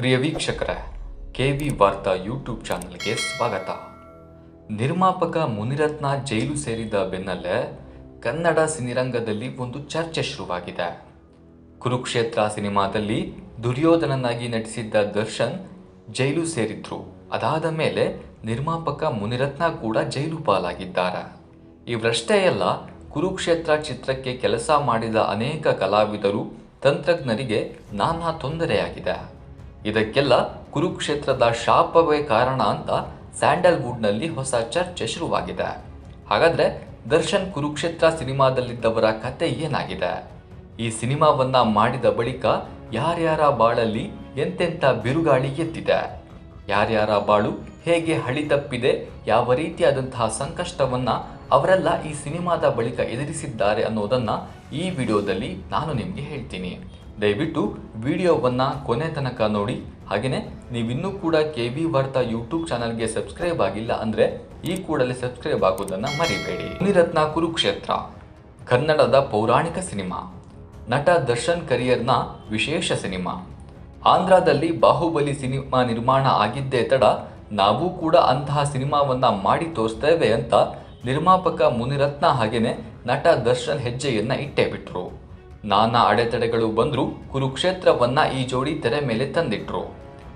ಪ್ರಿಯ ವೀಕ್ಷಕರೇ, K V ವಾರ್ತಾ YouTube ಚಾನಲ್ಗೆ ಸ್ವಾಗತ. ನಿರ್ಮಾಪಕ ಮುನಿರತ್ನ ಜೈಲು ಸೇರಿದ ಬೆನ್ನಲ್ಲೇ ಕನ್ನಡ ಸಿನಿರಂಗದಲ್ಲಿ ಒಂದು ಚರ್ಚೆ ಶುರುವಾಗಿದೆ. ಕುರುಕ್ಷೇತ್ರ ಸಿನಿಮಾದಲ್ಲಿ ದುರ್ಯೋಧನನಾಗಿ ನಟಿಸಿದ್ದ ದರ್ಶನ್ ಜೈಲು ಸೇರಿದ್ರು. ಅದಾದ ಮೇಲೆ ನಿರ್ಮಾಪಕ ಮುನಿರತ್ನ ಕೂಡ ಜೈಲು ಪಾಲಾಗಿದ್ದಾರೆ. ಇವರಷ್ಟೇ ಅಲ್ಲ, ಕುರುಕ್ಷೇತ್ರ ಚಿತ್ರಕ್ಕೆ ಕೆಲಸ ಮಾಡಿದ ಅನೇಕ ಕಲಾವಿದರು, ತಂತ್ರಜ್ಞರಿಗೆ ನಾನಾ ತೊಂದರೆಯಾಗಿದೆ. ಇದಕ್ಕೆಲ್ಲ ಕುರುಕ್ಷೇತ್ರದ ಶಾಪವೇ ಕಾರಣ ಅಂತ ಸ್ಯಾಂಡಲ್ವುಡ್ನಲ್ಲಿ ಹೊಸ ಚರ್ಚೆ ಶುರುವಾಗಿದೆ. ಹಾಗಾದ್ರೆ ದರ್ಶನ್ ಕುರುಕ್ಷೇತ್ರ ಸಿನಿಮಾದಲ್ಲಿದ್ದವರ ಕತೆ ಏನಾಗಿದೆ? ಈ ಸಿನಿಮಾವನ್ನ ಮಾಡಿದ ಬಳಿಕ ಯಾರ್ಯಾರ ಬಾಳಲ್ಲಿ ಎಂತೆಂಥ ಬಿರುಗಾಳಿ ಎದ್ದಿದೆ? ಯಾರ್ಯಾರ ಬಾಳು ಹೇಗೆ ಹಳಿ ತಪ್ಪಿದೆ, ಯಾವ ರೀತಿಯಾದಂತಹ ಸಂಕಷ್ಟವನ್ನ ಅವರೆಲ್ಲ ಈ ಸಿನಿಮಾದ ಬಳಿಕ ಎದುರಿಸಿದ್ದಾರೆ ಅನ್ನೋದನ್ನ ಈ ವಿಡಿಯೋದಲ್ಲಿ ನಾನು ನಿಮಗೆ ಹೇಳ್ತೀನಿ. ದಯವಿಟ್ಟು ವಿಡಿಯೋವನ್ನು ಕೊನೆ ತನಕ ನೋಡಿ. ಹಾಗೆಯೇ ನೀವಿನ್ನೂ ಕೂಡ ಕೆ ವಿ ವಾರ್ತಾ ಯೂಟ್ಯೂಬ್ ಚಾನಲ್ಗೆ ಸಬ್ಸ್ಕ್ರೈಬ್ ಆಗಿಲ್ಲ ಅಂದರೆ ಈ ಕೂಡಲೇ ಸಬ್ಸ್ಕ್ರೈಬ್ ಆಗೋದನ್ನು ಮರಿಬೇಡಿ. ಮುನಿರತ್ನ ಕುರುಕ್ಷೇತ್ರ, ಕನ್ನಡದ ಪೌರಾಣಿಕ ಸಿನಿಮಾ, ನಟ ದರ್ಶನ್ ಕರಿಯರ್ನ ವಿಶೇಷ ಸಿನಿಮಾ. ಆಂಧ್ರದಲ್ಲಿ ಬಾಹುಬಲಿ ಸಿನಿಮಾ ನಿರ್ಮಾಣ ಆಗಿದ್ದೇ ತಡ ನಾವು ಕೂಡ ಅಂತಹ ಸಿನಿಮಾವನ್ನು ಮಾಡಿ ತೋರಿಸ್ತೇವೆ ಅಂತ ನಿರ್ಮಾಪಕ ಮುನಿರತ್ನ ಹಾಗೆಯೇ ನಟ ದರ್ಶನ್ ಹೆಜ್ಜೆಯನ್ನು ಇಟ್ಟೇ ಬಿಟ್ರು. ನಾನಾ ಅಡೆತಡೆಗಳು ಬಂದರೂ ಕುರುಕ್ಷೇತ್ರವನ್ನ ಈ ಜೋಡಿ ತೆರೆ ಮೇಲೆ ತಂದಿಟ್ರು.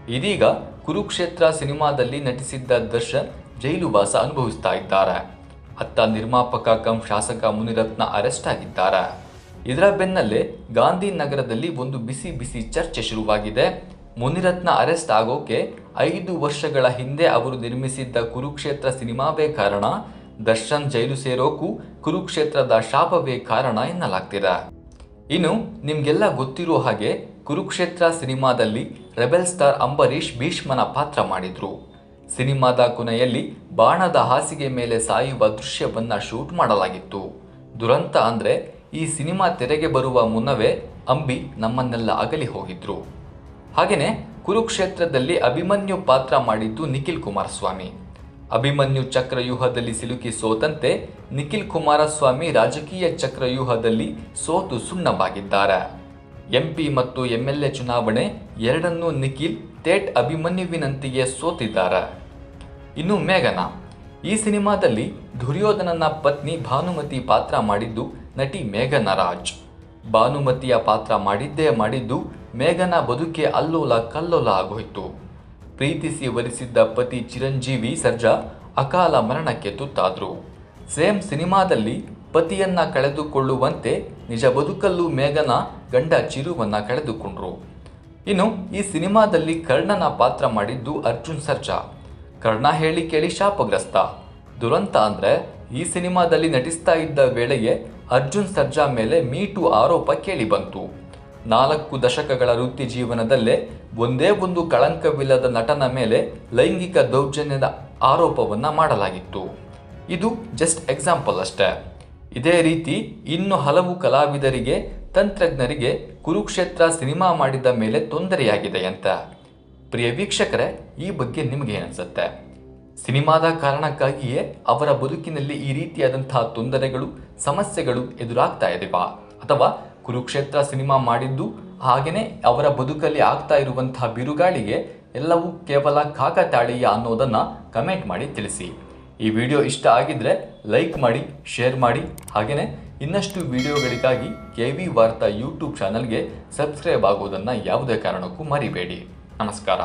ಇದೀಗ ಕುರುಕ್ಷೇತ್ರ ಸಿನಿಮಾದಲ್ಲಿ ನಟಿಸಿದ್ದ ದರ್ಶನ್ ಜೈಲುವಾಸ ಅನುಭವಿಸ್ತಾ ಇದ್ದಾರೆ. ಅತ್ತ ನಿರ್ಮಾಪಕ ಕಂ ಶಾಸಕ ಮುನಿರತ್ನ ಅರೆಸ್ಟ್ ಆಗಿದ್ದಾರೆ. ಇದರ ಬೆನ್ನಲ್ಲೇ ಗಾಂಧಿನಗರದಲ್ಲಿ ಒಂದು ಬಿಸಿ ಬಿಸಿ ಚರ್ಚೆ ಶುರುವಾಗಿದೆ. ಮುನಿರತ್ನ ಅರೆಸ್ಟ್ ಆಗೋಕೆ ಐದು ವರ್ಷಗಳ ಹಿಂದೆ ಅವರು ನಿರ್ಮಿಸಿದ್ದ ಕುರುಕ್ಷೇತ್ರ ಸಿನಿಮಾವೇ ಕಾರಣ, ದರ್ಶನ್ ಜೈಲು ಸೇರೋಕು ಕುರುಕ್ಷೇತ್ರದ ಶಾಪವೇ ಕಾರಣ ಎನ್ನಲಾಗ್ತಿದೆ. ಇನ್ನು ನಿಮಗೆಲ್ಲ ಗೊತ್ತಿರೋ ಹಾಗೆ ಕುರುಕ್ಷೇತ್ರ ಸಿನಿಮಾದಲ್ಲಿ ರೆಬೆಲ್ ಸ್ಟಾರ್ ಅಂಬರೀಷ್ ಭೀಷ್ಮನ ಪಾತ್ರ ಮಾಡಿದ್ರು. ಸಿನಿಮಾದ ಕೊನೆಯಲ್ಲಿ ಬಾಣದ ಹಾಸಿಗೆ ಮೇಲೆ ಸಾಯುವ ದೃಶ್ಯವನ್ನ ಶೂಟ್ ಮಾಡಲಾಗಿತ್ತು. ದುರಂತ ಅಂದ್ರೆ ಈ ಸಿನಿಮಾ ತೆರೆಗೆ ಬರುವ ಮುನ್ನವೇ ಅಂಬಿ ನಮ್ಮನ್ನೆಲ್ಲ ಅಗಲಿ ಹೋಗಿದ್ರು. ಹಾಗೆಯೇ ಕುರುಕ್ಷೇತ್ರದಲ್ಲಿ ಅಭಿಮನ್ಯು ಪಾತ್ರ ಮಾಡಿದ್ದು ನಿಖಿಲ್ ಕುಮಾರಸ್ವಾಮಿ. ಅಭಿಮನ್ಯು ಚಕ್ರವ್ಯೂಹದಲ್ಲಿ ಸಿಲುಕಿ ಸೋತಂತೆ ನಿಖಿಲ್ ಕುಮಾರಸ್ವಾಮಿ ರಾಜಕೀಯ ಚಕ್ರವ್ಯೂಹದಲ್ಲಿ ಸೋತು ಸುಣ್ಣವಾಗಿದ್ದಾರೆ. ಎಂಪಿ ಮತ್ತು ಎಂಎಲ್ಎ ಚುನಾವಣೆ ಎರಡನ್ನೂ ನಿಖಿಲ್ ತೇಟ್ ಅಭಿಮನ್ಯುವಿನಂತೆಯೇ ಸೋತಿದ್ದಾರೆ. ಇನ್ನು ಮೇಘನ, ಈ ಸಿನಿಮಾದಲ್ಲಿ ದುರ್ಯೋಧನನ ಪತ್ನಿ ಭಾನುಮತಿ ಪಾತ್ರ ಮಾಡಿದ್ದು ನಟಿ ಮೇಘನ ರಾಜ್ ಭಾನುಮತಿಯ ಪಾತ್ರ ಮಾಡಿದ್ದೇ ಮಾಡಿದ್ದು ಮೇಘನ ಬದುಕೆ ಅಲ್ಲೋಲ ಕಲ್ಲೋಲ ಆಗೋಯ್ತು. ಪ್ರೀತಿಸಿ ವರಿಸಿದ್ದ ಪತಿ ಚಿರಂಜೀವಿ ಸರ್ಜಾ ಅಕಾಲ ಮರಣಕ್ಕೆ ತುತ್ತಾದ್ರು. ಸೇಮ್ ಸಿನಿಮಾದಲ್ಲಿ ಪತಿಯನ್ನ ಕಳೆದುಕೊಳ್ಳುವಂತೆ ನಿಜ ಬದುಕಲ್ಲೂ ಮೇಘನ ಗಂಡ ಚಿರುವನ್ನ ಕಳೆದುಕೊಂಡ್ರು. ಇನ್ನು ಈ ಸಿನಿಮಾದಲ್ಲಿ ಕರ್ಣನ ಪಾತ್ರ ಮಾಡಿದ್ದು ಅರ್ಜುನ್ ಸರ್ಜಾ. ಕರ್ಣ ಹೇಳಿ ಕೇಳಿ ಶಾಪಗ್ರಸ್ತ. ದುರಂತ ಅಂದ್ರೆ ಈ ಸಿನಿಮಾದಲ್ಲಿ ನಟಿಸ್ತಾ ಇದ್ದ ವೇಳೆಗೆ ಅರ್ಜುನ್ ಸರ್ಜಾ ಮೇಲೆ ಮೀಟು ಆರೋಪ ಕೇಳಿ ಬಂತು. ನಾಲ್ಕು ದಶಕಗಳ ವೃತ್ತಿ ಜೀವನದಲ್ಲೇ ಒಂದೇ ಒಂದು ಕಳಂಕವಿಲ್ಲದ ನಟನ ಮೇಲೆ ಲೈಂಗಿಕ ದೌರ್ಜನ್ಯದ ಆರೋಪವನ್ನು ಮಾಡಲಾಗಿತ್ತು. ಇದು ಜಸ್ಟ್ ಎಕ್ಸಾಂಪಲ್ ಅಷ್ಟೇ. ಇದೇ ರೀತಿ ಇನ್ನು ಹಲವು ಕಲಾವಿದರಿಗೆ, ತಂತ್ರಜ್ಞರಿಗೆ ಕುರುಕ್ಷೇತ್ರ ಸಿನಿಮಾ ಮಾಡಿದ ಮೇಲೆ ತೊಂದರೆಯಾಗಿದೆ ಅಂತ. ಪ್ರಿಯ ವೀಕ್ಷಕರೇ, ಈ ಬಗ್ಗೆ ನಿಮಗೆ ಅನಿಸುತ್ತೆ ಸಿನಿಮಾದ ಕಾರಣಕ್ಕಾಗಿಯೇ ಅವರ ಬದುಕಿನಲ್ಲಿ ಈ ರೀತಿಯಾದಂತಹ ತೊಂದರೆಗಳು, ಸಮಸ್ಯೆಗಳು ಎದುರಾಗ್ತಾ ಇದೆವಾ ಅಥವಾ ಕುರುಕ್ಷೇತ್ರ ಸಿನಿಮಾ ಮಾಡಿದ್ದು ಹಾಗೆಯೇ ಅವರ ಬದುಕಲ್ಲಿ ಆಗ್ತಾ ಇರುವಂತಹ ಬಿರುಗಾಳಿಗೆ ಎಲ್ಲವೂ ಕೇವಲ ಕಾಕತಾಳೀಯ ಅನ್ನೋದನ್ನು ಕಮೆಂಟ್ ಮಾಡಿ ತಿಳಿಸಿ. ಈ ವಿಡಿಯೋ ಇಷ್ಟ ಆಗಿದ್ರೆ ಲೈಕ್ ಮಾಡಿ ಶೇರ್ ಮಾಡಿ, ಹಾಗೆಯೇ ಇನ್ನಷ್ಟು ವಿಡಿಯೋಗಳಿಗಾಗಿ ಕೆ ವಿ ವಾರ್ತಾ ಯೂಟ್ಯೂಬ್ ಚಾನಲ್ಗೆ ಸಬ್ಸ್ಕ್ರೈಬ್ ಆಗೋದನ್ನು ಯಾವುದೇ ಕಾರಣಕ್ಕೂ ಮರಿಬೇಡಿ. ನಮಸ್ಕಾರ.